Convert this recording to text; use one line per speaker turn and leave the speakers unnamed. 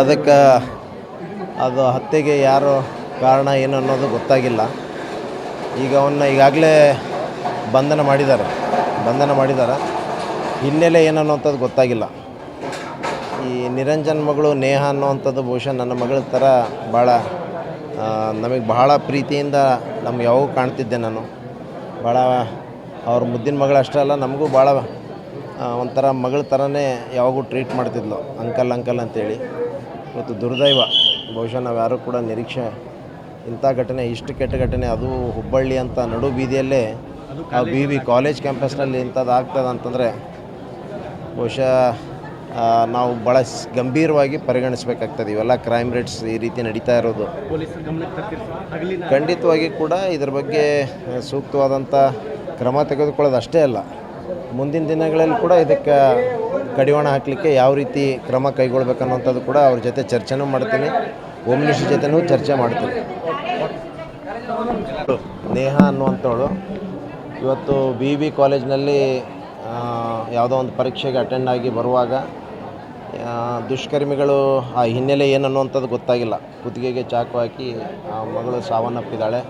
ಅದಕ್ಕೆ ಅದು ಹತ್ಯೆಗೆ ಯಾರು ಕಾರಣ ಏನು ಅನ್ನೋದು ಗೊತ್ತಾಗಿಲ್ಲ. ಈಗ ಅವನ್ನ ಈಗಾಗಲೇ ಬಂಧನ ಮಾಡಿದ್ದಾರೆ. ಬಂಧನ ಮಾಡಿದ್ದಾರೆ. ಹಿನ್ನೆಲೆ ಏನು ಅನ್ನೋಂಥದ್ದು ಗೊತ್ತಾಗಿಲ್ಲ. ಈ ನಿರಂಜನ್ ಮಗಳು ನೇಹ ಅನ್ನುವಂಥದ್ದು ಬಹುಶಃ ನನ್ನ ಮಗಳ ಥರ ಭಾಳ ನಮಗೆ ಬಹಳ ಪ್ರೀತಿಯಿಂದ ನಮ್ಗೆ ಯಾವಾಗ ಕಾಣ್ತಿದ್ದೆ ನಾನು. ಭಾಳ ಅವ್ರ ಮುದ್ದಿನ ಮಗಳು ಅಷ್ಟೇ ಅಲ್ಲ, ನಮಗೂ ಭಾಳ ಒಂಥರ ಮಗಳ ಥರನೇ ಯಾವಾಗೂ ಟ್ರೀಟ್ ಮಾಡ್ತಿದ್ಲು, ಅಂಕಲ್ ಅಂಕಲ್ ಅಂತೇಳಿ. ಇವತ್ತು ದುರ್ದೈವ. ಬಹುಶಃ ನಾವು ಯಾರೂ ಕೂಡ ನಿರೀಕ್ಷೆ. ಇಂಥ ಘಟನೆ ಇಷ್ಟು ಕೆಟ್ಟ ಘಟನೆ ಅದು ಹುಬ್ಬಳ್ಳಿ ಅಂತ ನಡು ಬೀದಿಯಲ್ಲೇ ಆ ಬಿ ವಿ ಕಾಲೇಜ್ ಕ್ಯಾಂಪಸ್ನಲ್ಲಿ ಇಂಥದ್ದು ಆಗ್ತದೆ ಅಂತಂದರೆ ಬಹುಶಃ ನಾವು ಭಾಳ ಗಂಭೀರವಾಗಿ ಪರಿಗಣಿಸಬೇಕಾಗ್ತದೆ. ಇವೆಲ್ಲ ಕ್ರೈಮ್ ರೇಟ್ಸ್ ಈ ರೀತಿ ನಡೀತಾ ಇರೋದು. ಖಂಡಿತವಾಗಿ ಕೂಡ ಇದ್ರ ಬಗ್ಗೆ ಸೂಕ್ತವಾದಂಥ ಕ್ರಮ ತೆಗೆದುಕೊಳ್ಳೋದು ಅಷ್ಟೇ ಅಲ್ಲ. ಮುಂದಿನ ದಿನಗಳಲ್ಲಿ ಕೂಡ ಇದಕ್ಕೆ ಕಡಿವಾಣ ಹಾಕಲಿಕ್ಕೆ ಯಾವ ರೀತಿ ಕ್ರಮ ಕೈಗೊಳ್ಬೇಕನ್ನುವಂಥದ್ದು ಕೂಡ ಅವ್ರ ಜೊತೆ ಚರ್ಚೆನೂ ಮಾಡ್ತೀನಿ. ಹೋಮ್ ಮಿನಿಸ್ಟರ್ ಜೊತೆನೂ ಚರ್ಚೆ ಮಾಡ್ತೀನಿ. ನೇಹ ಅನ್ನುವಂಥವಳು. ಇವತ್ತು ಬಿ ಬಿ ಕಾಲೇಜ್ನಲ್ಲಿ ಯಾವುದೋ ಒಂದು ಪರೀಕ್ಷೆಗೆ ಅಟೆಂಡ್ ಆಗಿ ಬರುವಾಗ ದುಷ್ಕರ್ಮಿಗಳು ಆ ಹಿನ್ನೆಲೆ ಏನನ್ನುವಂಥದ್ದು ಗೊತ್ತಾಗಿಲ್ಲ. ಕುತ್ತಿಗೆಗೆ ಚಾಕು ಹಾಕಿ ಆ ಮಗಳು ಸಾವನ್ನಪ್ಪಿದ್ದಾಳೆ.